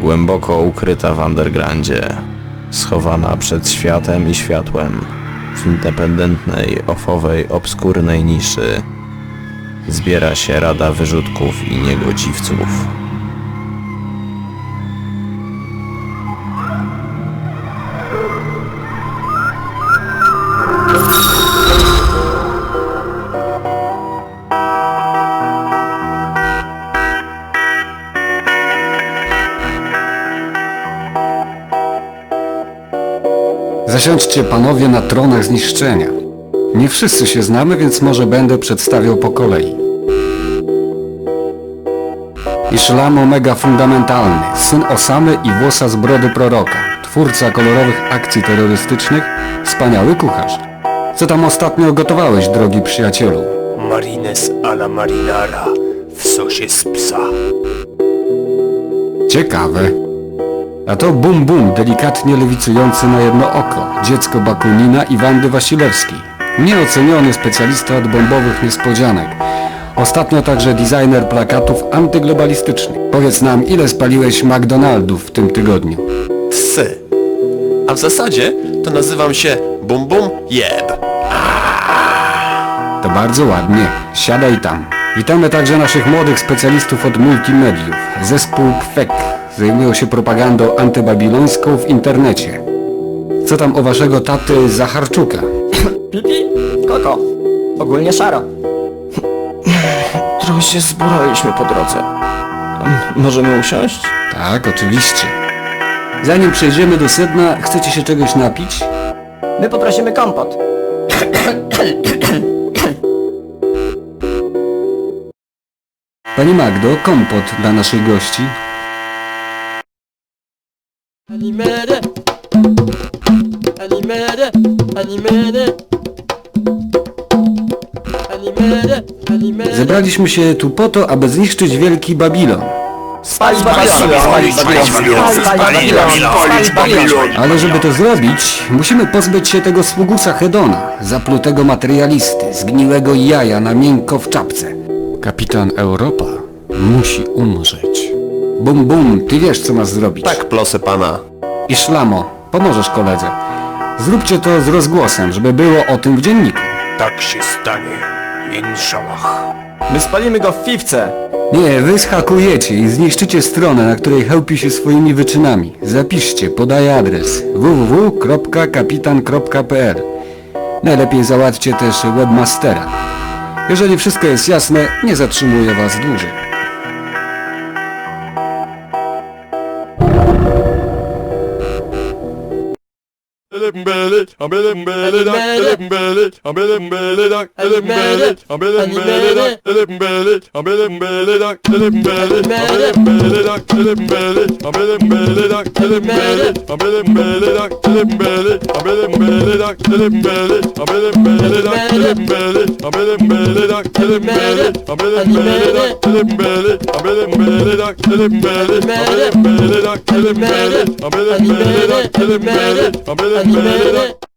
Głęboko ukryta w undergroundzie, schowana przed światem i światłem, w independentnej, ofowej, obskurnej niszy, zbiera się rada wyrzutków i niegodziwców. Zasiądźcie panowie na tronach zniszczenia. Nie wszyscy się znamy, więc może będę przedstawiał po kolei. Islam Omega Fundamentalny, syn Osamy i włosa z brody proroka, twórca kolorowych akcji terrorystycznych, wspaniały kucharz. Co tam ostatnio gotowałeś, drogi przyjacielu? Marines a la marinara w sosie z psa. Ciekawe. A to Bum Bum, delikatnie lewicujący na jedno oko, dziecko Bakunina i Wandy Wasilewskiej. Nieoceniony specjalista od bombowych niespodzianek. Ostatnio także designer plakatów antyglobalistycznych. Powiedz nam, ile spaliłeś McDonaldów w tym tygodniu? Psy. A w zasadzie to nazywam się Bum Bum Jeb. To bardzo ładnie. Siadaj tam. Witamy także naszych młodych specjalistów od multimediów. Zespół PFEK. Zajmują się propagandą antybabilońską w internecie. Co tam o waszego taty Zacharczuka? Pipi, koko. Ogólnie szaro. Trochę się zburaliśmy po drodze. Możemy usiąść? Tak, oczywiście. Zanim przejdziemy do sedna, chcecie się czegoś napić? My poprosimy kompot. Pani Magdo, kompot dla naszych gości. Animere. Animere. Animere. Animere. Animere. Zebraliśmy się tu po to, aby zniszczyć wielki Babilon. Spalić Babilon. Spalić Babilon. Spalić Babilon. Spalić Babilon. Ale żeby to zrobić, musimy pozbyć się tego sługusa Hedona, zaplutego materialisty, zgniłego jaja na miękko w czapce. Kapitan Europa musi umrzeć. Bum bum, ty wiesz co masz zrobić. Tak, plosę pana. I szlamo, pomożesz koledze. Zróbcie to z rozgłosem, żeby było o tym w dzienniku. Tak się stanie. Inszałach. My spalimy go w fifce. Nie, wy schakujecie i zniszczycie stronę, na której chełpi się swoimi wyczynami. Zapiszcie, podaję adres www.kapitan.pl Najlepiej załatwcie też webmastera. Jeżeli wszystko jest jasne, nie zatrzymuję was dłużej. belik amelim belik elim belik amelim belik elim belik amelim belik elim belik amelim belik elim belik amelim belik elim belik amelim belik elim belik amelim belik elim belik amelim belik elim belik amelim belik beli, amelim beli dak elim beli, amelim beli dak elim beli, amelim beli dak elim beli, amelim beli dak elim beli, amelim beli dak elim beli, amelim beli dak